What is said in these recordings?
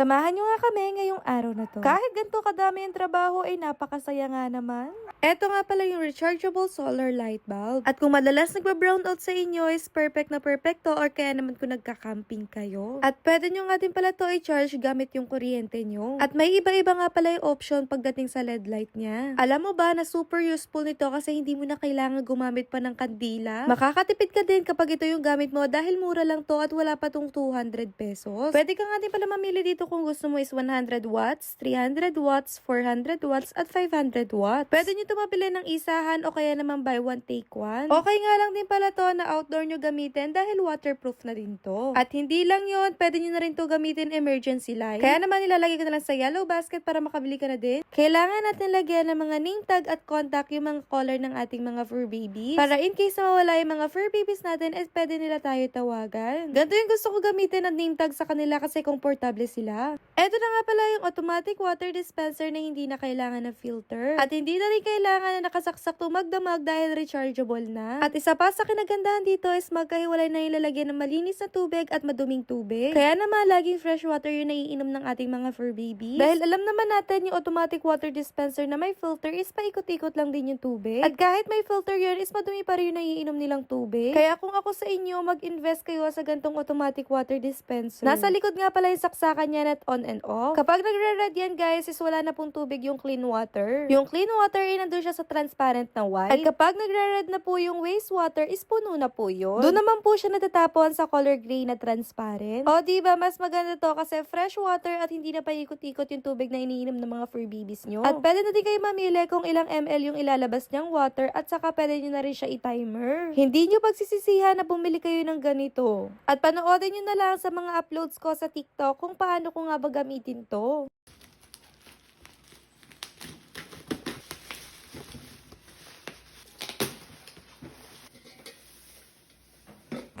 Samahan nyo nga kami ngayong araw na to. Kahit ganito kadami yung trabaho ay napakasaya nga naman. Eto nga pala yung rechargeable solar light bulb. At kung madalas nagba-brown out sa inyo is perfect na perfecto or kaya naman kung nagka-camping kayo. At pwede nyo nga din pala to i-charge gamit yung kuryente nyo. At may iba-iba nga pala yung option pagdating sa LED light niya. Alam mo ba na super useful nito kasi hindi mo na kailangan gumamit pa ng kandila? Makakatipid ka din kapag ito yung gamit mo dahil mura lang to at wala pa tong 200 pesos. Pwede ka nga din pala mamili dito kung gusto mo is 100 watts, 300 watts, 400 watts, at 500 watts. Pwede nyo ito mabili ng isahan o kaya naman buy one take one. Okay nga lang din pala to na outdoor nyo gamitin dahil waterproof na din to. At hindi lang yon pwede nyo na rin to gamitin emergency light. Kaya naman nilalagay ko na lang sa yellow basket para makabili ka na din. Kailangan natin lagyan ng mga name tag at contact yung mga color ng ating mga fur babies. Para in case na mawala yung mga fur babies natin, is pwede nila tayo tawagan. Ganito yung gusto ko gamitin ng name tag sa kanila kasi komportable sila. Ito na nga pala yung automatic water dispenser na hindi na kailangan ng filter. At hindi na rin kailangan na nakasaksak to magdamag dahil rechargeable na. At isa pa sa kinagandahan dito is magkahiwalay na yung lalagyan ng malinis na tubig at maduming tubig. Kaya naman laging fresh water yung naiinom ng ating mga fur babies. Dahil alam naman natin yung automatic water dispenser na may filter is paikot-ikot lang din yung tubig. At kahit may filter yun is madumi pa rin yung naiinom nilang tubig. Kaya kung ako sa inyo, mag-invest kayo sa gantong automatic water dispenser. Nasa likod nga pala yung saksakan niya at on and off. Kapag nagre-red yan guys, is wala na pong tubig yung clean water. Yung clean water ay nandun siya sa transparent na white. At kapag nagre-red na po yung wastewater, is puno na po yun. Doon naman po siya natatapon sa color gray na transparent. O diba, mas maganda to kasi fresh water at hindi na paikot-ikot yung tubig na iniinom ng mga fur babies nyo. At pwede na din kayo mamili kung ilang ml yung ilalabas niyang water at saka pwede nyo na rin siya i-timer. Hindi nyo pagsisisihan na bumili kayo ng ganito. At panoodin nyo na lang sa mga uploads ko sa TikTok kung paano ko nga ba gamitin to.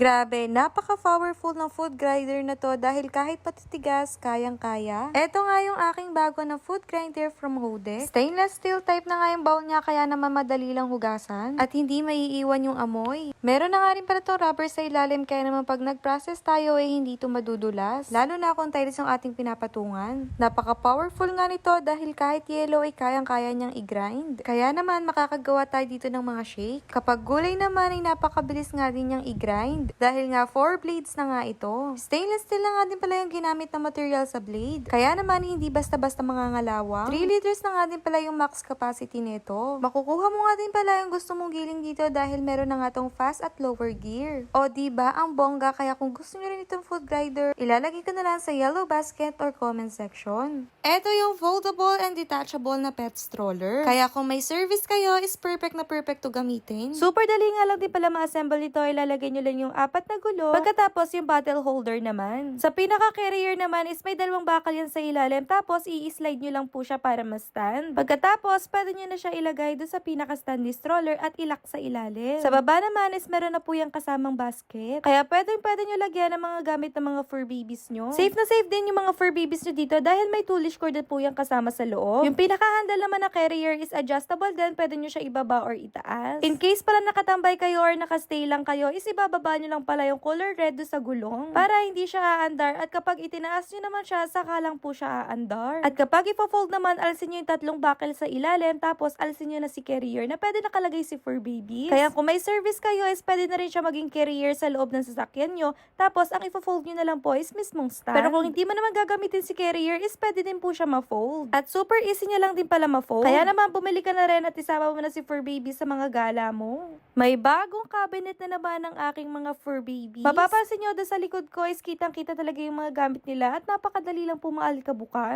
Grabe, napaka-powerful ng food grinder na to dahil kahit patitigas, kayang-kaya. Ito nga yung aking bago na food grinder from Hode. Stainless steel type na nga yung bowl niya kaya naman madali lang hugasan at hindi maiiwan yung amoy. Meron na nga rin pala itong rubber sa ilalim kaya naman pag nag-process tayo eh hindi ito madudulas. Lalo na kung tiles yung ating pinapatungan. Napaka-powerful nga nito dahil kahit yellow ay kayang-kaya niyang i-grind. Kaya naman makakagawa tayo dito ng mga shake. Kapag gulay naman ay napakabilis nga din niyang i-grind. Dahil nga 4 blades na nga ito. Stainless steel na nga din pala yung ginamit na material sa blade. Kaya naman hindi basta-basta mga ngalawang. 3 liters na nga din pala yung max capacity nito. Makukuha mo nga din pala yung gusto mong giling dito dahil meron na nga tong fast at lower gear. O ba ang bongga kaya kung gusto niyo rin itong food grinder, ilalagay ko na lang sa yellow basket or comment section. Ito yung foldable and detachable na pet stroller. Kaya kung may service kayo, is perfect na perfect to gamitin. Super dali nga lang din pala ma-assemble ito. Ilalagay nyo lang yung apat na gulo. Pagkatapos yung bottle holder naman. Sa pinaka-carrier naman is may dalawang bakal yan sa ilalim. Tapos i-slide nyo lang po siya para ma-stand. Pagkatapos, pwede nyo na siya ilagay doon sa pinaka-stand stroller at ilak sa ilalim. Sa baba naman is meron na po yung kasamang basket. Kaya pwede pwede nyo lagyan ng mga gamit ng mga fur babies nyo. Safe na safe din yung mga fur babies nyo dito dahil may toolish cord po yung kasama sa loob. Yung pinaka-handle naman na carrier is adjustable din. Pwede nyo siya ibaba or itaas. In case pala nakatambay kayo or nakastay lang kayo, is ibababa nyo lang pala yung color red do sa gulong para hindi siya aandar at kapag itinaas nyo naman siya, saka lang po siya aandar. At kapag ipo-fold naman, alsin nyo yung tatlong buckle sa ilalim tapos alsin nyo na si carrier na pwede nakalagay si fur babies. Kaya kung may service kayo, is pwede na rin siya maging carrier sa loob ng sasakyan nyo tapos ang ipo-fold nyo na lang po is mismong stand. Pero kung hindi mo naman gagamitin si carrier, is pwede din po siya ma-fold. At super easy niya lang din pala ma-fold. Kaya naman bumili ka na rin at isama mo na si fur baby sa mga gala mo. May bagong cabinet na naman ng aking mga fur babies. Mapapansin nyo sa likod ko is kitang-kita talaga yung mga gamit nila at napakadali lang po.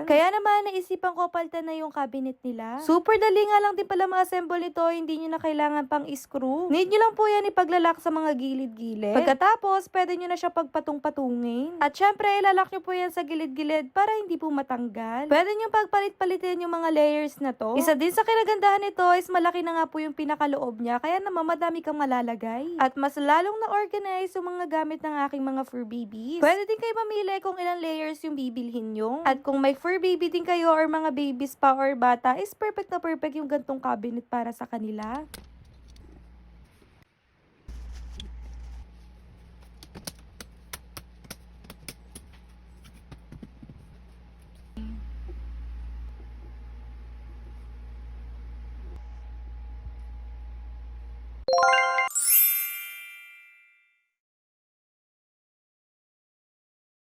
Kaya naman naisipan ko paltan na yung cabinet nila. Super dali nga lang din pala ma-assemble nito, hindi nyo na kailangan pang screw. Need nyo lang po yan ipaglalak sa mga gilid-gilid. Pagkatapos, pwede nyo na siya pagpatung-patungin. At syempre, ilalak nyo po yan sa gilid-gilid para hindi po matanggal. Pwede nyo pagpalit-palitin yung mga layers na to. Isa din sa kinagandahan nito is malaki na nga po yung pinakaloob niya, kaya naman madami kang malalagay. At mas lalong na-organize yung mga gamit ng aking mga fur babies. Pwede din kayo mamili kung ilang layers yung bibilhin nyo. At kung may fur baby din kayo or mga babies pa or bata, is perfect na perfect yung gantong cabinet para sa kanila.